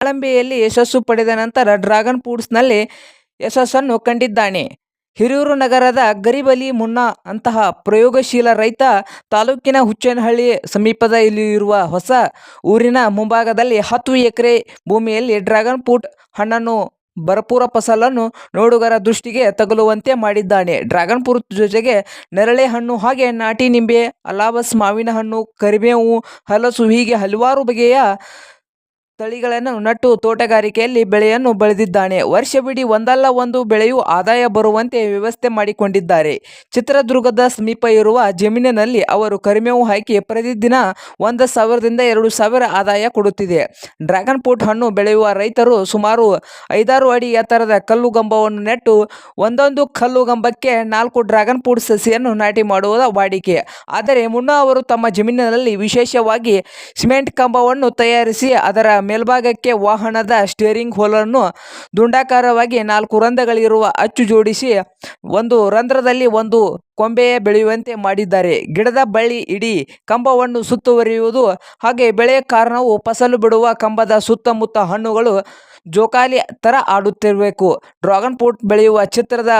ದಾಳಿಂಬೆಯಲ್ಲಿ ಯಶಸ್ಸು ಪಡೆದ ನಂತರ ಡ್ರಾಗನ್ ಫ್ರೂಟ್ಸ್ನಲ್ಲಿ ಯಶಸ್ಸನ್ನು ಕಂಡಿದ್ದಾನೆ. ಹಿರಿಯೂರು ನಗರದ ಗರಿಬಲಿ ಮುನ್ನಾ ಅಂತಹ ಪ್ರಯೋಗಶೀಲ ರೈತ ತಾಲೂಕಿನ ಹುಚ್ಚೇನಹಳ್ಳಿ ಸಮೀಪದ ಇಲ್ಲಿ ಇರುವ ಹೊಸ ಊರಿನ ಮುಂಭಾಗದಲ್ಲಿ ಹತ್ತು ಎಕರೆ ಭೂಮಿಯಲ್ಲಿ ಡ್ರ್ಯಾಗನ್ ಫ್ರೂಟ್ ಹಣ್ಣನ್ನು ಭರಪೂರ ಫಸಲನ್ನು ನೋಡುಗರ ದೃಷ್ಟಿಗೆ ತಗಲುವಂತೆ ಮಾಡಿದ್ದಾನೆ. ಡ್ರ್ಯಾಗನ್ ಫ್ರೂಟ್ ಜೊತೆಗೆ ನೆರಳೆ ಹಣ್ಣು ಹಾಗೆ ನಾಟಿ ನಿಂಬೆ, ಅಲಾವಸ್ ಮಾವಿನ ಹಣ್ಣು, ಕರಿಬೇವು, ಹಲಸು ಹೀಗೆ ಹಲವಾರು ಬಗೆಯ ತಳಿಗಳನ್ನು ನಟ್ಟು ತೋಟಗಾರಿಕೆಯಲ್ಲಿ ಬೆಳೆಯನ್ನು ಬೆಳೆದಿದ್ದಾನೆ. ವರ್ಷವಿಡೀ ಒಂದಲ್ಲ ಒಂದು ಬೆಳೆಯು ಆದಾಯ ಬರುವಂತೆ ವ್ಯವಸ್ಥೆ ಮಾಡಿಕೊಂಡಿದ್ದಾರೆ. ಚಿತ್ರದುರ್ಗದ ಸಮೀಪ ಇರುವ ಜಮೀನಿನಲ್ಲಿ ಅವರು ಕರಿಮೇವು ಹಾಕಿ ಪ್ರತಿದಿನ ಒಂದು ಸಾವಿರದಿಂದ ಎರಡು ಸಾವಿರ ಆದಾಯ ಕೊಡುತ್ತಿದೆ. ಡ್ರ್ಯಾಗನ್ ಫ್ರೂಟ್ ಹಣ್ಣು ಬೆಳೆಯುವ ರೈತರು ಸುಮಾರು ಐದಾರು ಅಡಿ ಎತ್ತರದ ಕಲ್ಲುಗಂಬವನ್ನು ನೆಟ್ಟು ಒಂದೊಂದು ಕಲ್ಲುಗಂಬಕ್ಕೆ ನಾಲ್ಕು ಡ್ರ್ಯಾಗನ್ ಫ್ರೂಟ್ ಸಸಿಯನ್ನು ನಾಟಿ ಮಾಡುವುದು ವಾಡಿಕೆ. ಆದರೆ ಮುನ್ನ ಅವರು ತಮ್ಮ ಜಮೀನಿನಲ್ಲಿ ವಿಶೇಷವಾಗಿ ಸಿಮೆಂಟ್ ಕಂಬವನ್ನು ತಯಾರಿಸಿ ಅದರ ಮೇಲ್ಭಾಗಕ್ಕೆ ವಾಹನದ ಸ್ಟೇರಿಂಗ್ ಹೋಲನ್ನು ದುಂಡಾಕಾರವಾಗಿ ನಾಲ್ಕು ರಂಧ್ರಗಳಿರುವ ಅಚ್ಚು ಜೋಡಿಸಿ ಒಂದು ರಂಧ್ರದಲ್ಲಿ ಒಂದು ಕೊಂಬೆಯ ಬೆಳೆಯುವಂತೆ ಮಾಡಿದ್ದಾರೆ. ಗಿಡದ ಬಳ್ಳಿ ಇಡೀ ಕಂಬವನ್ನು ಸುತ್ತುವರಿಯುವುದು ಹಾಗೆ ಬೆಳೆಯ ಕಾರಣವು ಫಸಲು ಬಿಡುವ ಕಂಬದ ಸುತ್ತಮುತ್ತ ಹಣ್ಣುಗಳು ಜೋಕಾಲಿ ತರ ಆಡುತ್ತಿರಬೇಕು. ಡ್ರಾಗನ್ ಫ್ರೂಟ್ ಬೆಳೆಯುವ ಚಿತ್ರದ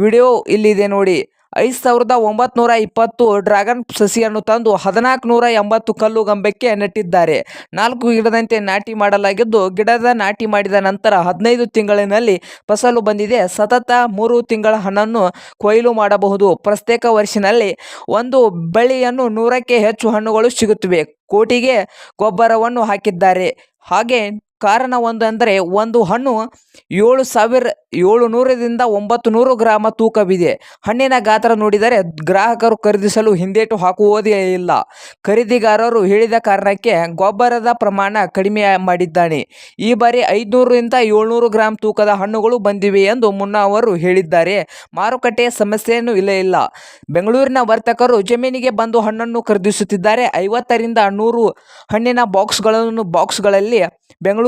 ವಿಡಿಯೋ ಇಲ್ಲಿದೆ ನೋಡಿ. ಐದು ಸಾವಿರದ ಒಂಬತ್ನೂರ ಇಪ್ಪತ್ತು ಡ್ರ್ಯಾಗನ್ ಸಸಿಯನ್ನು ತಂದು ಹದಿನಾಲ್ಕು ನೂರ ಎಂಬತ್ತು ಕಲ್ಲುಗಂಬಕ್ಕೆ ನೆಟ್ಟಿದ್ದಾರೆ. ನಾಲ್ಕು ಗಿಡದಂತೆ ನಾಟಿ ಮಾಡಲಾಗಿದ್ದು, ಗಿಡದ ನಾಟಿ ಮಾಡಿದ ನಂತರ ಹದಿನೈದು ತಿಂಗಳಿನಲ್ಲಿ ಫಸಲು ಬಂದಿದೆ. ಸತತ ಮೂರು ತಿಂಗಳ ಹಣ್ಣನ್ನು ಕೊಯ್ಲು ಮಾಡಬಹುದು. ಪ್ರತ್ಯೇಕ ವರ್ಷಿನಲ್ಲಿ ಒಂದು ಬಳ್ಳಿಯನ್ನು ನೂರಕ್ಕೆ ಹೆಚ್ಚು ಹಣ್ಣುಗಳು ಸಿಗುತ್ತವೆ. ಕೋಟಿಗೆ ಗೊಬ್ಬರವನ್ನು ಹಾಕಿದ್ದಾರೆ. ಹಾಗೆ ಕಾರಣ ಒಂದು ಅಂದರೆ ಒಂದು ಹಣ್ಣು ಏಳು ಸಾವಿರ ಏಳು ನೂರರಿಂದ ಒಂಬತ್ತು ನೂರು ಗ್ರಾಮ ತೂಕವಿದೆ. ಹಣ್ಣಿನ ಗಾತ್ರ ನೋಡಿದರೆ ಗ್ರಾಹಕರು ಖರೀದಿಸಲು ಹಿಂದೇಟು ಹಾಕುವುದೇ ಇಲ್ಲ. ಖರೀದಿಗಾರರು ಹೇಳಿದ ಕಾರಣಕ್ಕೆ ಗೊಬ್ಬರದ ಪ್ರಮಾಣ ಕಡಿಮೆ ಮಾಡಿದ್ದಾನೆ. ಈ ಬಾರಿ ಐದುನೂರರಿಂದ ಏಳ್ನೂರು ಗ್ರಾಂ ತೂಕದ ಹಣ್ಣುಗಳು ಬಂದಿವೆ ಎಂದು ಮುನ್ನಾ ಅವರು ಹೇಳಿದ್ದಾರೆ. ಮಾರುಕಟ್ಟೆಯ ಸಮಸ್ಯೆಯೂ ಇಲ್ಲ. ಬೆಂಗಳೂರಿನ ವರ್ತಕರು ಜಮೀನಿಗೆ ಬಂದು ಹಣ್ಣನ್ನು ಖರೀದಿಸುತ್ತಿದ್ದಾರೆ. ಐವತ್ತರಿಂದ ನೂರು ಹಣ್ಣಿನ ಬಾಕ್ಸ್ಗಳನ್ನು ಬಾಕ್ಸ್ಗಳಲ್ಲಿ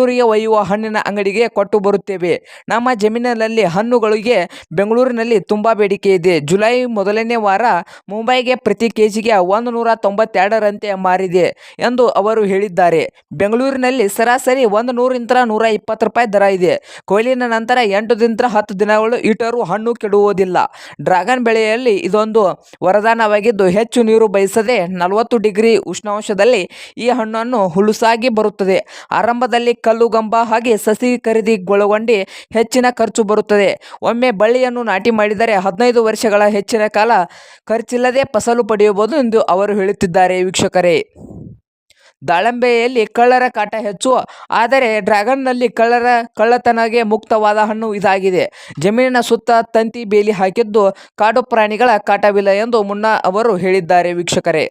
ಬೆಂಗಳೂರಿಗೆ ಒಯ್ಯುವ ಹಣ್ಣಿನ ಅಂಗಡಿಗೆ ಕೊಟ್ಟು ಬರುತ್ತೇವೆ. ನಮ್ಮ ಜಮೀನಿನಲ್ಲಿ ಹಣ್ಣುಗಳಿಗೆ ಬೆಂಗಳೂರಿನಲ್ಲಿ ತುಂಬಾ ಬೇಡಿಕೆ ಇದೆ. ಜುಲೈ ಮೊದಲನೇ ವಾರ ಮುಂಬೈಗೆ ಪ್ರತಿ ಕೆಜಿಗೆ ಒಂದು ನೂರ ತೊಂಬತ್ತೆರಡರಂತೆ ಮಾರಿದೆ ಎಂದು ಅವರು ಹೇಳಿದ್ದಾರೆ. ಬೆಂಗಳೂರಿನಲ್ಲಿ ಸರಾಸರಿ ಒಂದು ನೂರಿಂದ ನೂರ ಇಪ್ಪತ್ತು ರೂಪಾಯಿ ದರ ಇದೆ. ಕೊಯ್ಲಿನ ನಂತರ ಎಂಟು ದಿನ ಹತ್ತು ದಿನಗಳು ಈಟರು ಹಣ್ಣು ಕೆಡುವುದಿಲ್ಲ. ಡ್ರಾಗನ್ ಬೆಳೆಯಲ್ಲಿ ಇದೊಂದು ವರದಾನವಾಗಿದ್ದು ಹೆಚ್ಚು ನೀರು ಬಯಸದೆ ನಲವತ್ತು ಡಿಗ್ರಿ ಉಷ್ಣಾಂಶದಲ್ಲಿ ಈ ಹಣ್ಣನ್ನು ಹುಲುಸಾಗಿ ಬರುತ್ತದೆ. ಆರಂಭದಲ್ಲಿ ಕಲ್ಲುಗಂಬ ಹಾಗೆ ಸಸಿ ಖರೀದಿಗೊಳಗೊಂಡು ಹೆಚ್ಚಿನ ಖರ್ಚು ಬರುತ್ತದೆ. ಒಮ್ಮೆ ಬಳ್ಳಿಯನ್ನು ನಾಟಿ ಮಾಡಿದರೆ ಹದಿನೈದು ವರ್ಷಗಳ ಹೆಚ್ಚಿನ ಕಾಲ ಖರ್ಚಿಲ್ಲದೆ ಫಸಲು ಪಡೆಯಬಹುದು ಎಂದು ಅವರು ಹೇಳುತ್ತಿದ್ದಾರೆ. ವೀಕ್ಷಕರೇ ದಾಳಂಬೆಯಲ್ಲಿ ಕಳ್ಳರ ಕಾಟ ಹೆಚ್ಚು. ಆದರೆ ಡ್ರ್ಯಾಗನ್ನಲ್ಲಿ ಕಳ್ಳರ ಕಳ್ಳತನಗೆ ಮುಕ್ತವಾದ ಹಣ್ಣು ಇದಾಗಿದೆ. ಜಮೀನಿನ ಸುತ್ತ ತಂತಿ ಬೇಲಿ ಹಾಕಿದ್ದು ಕಾಡು ಪ್ರಾಣಿಗಳ ಕಾಟವಿಲ್ಲ ಎಂದು ಮುನ್ನಾ ಅವರು ಹೇಳಿದ್ದಾರೆ. ವೀಕ್ಷಕರೇ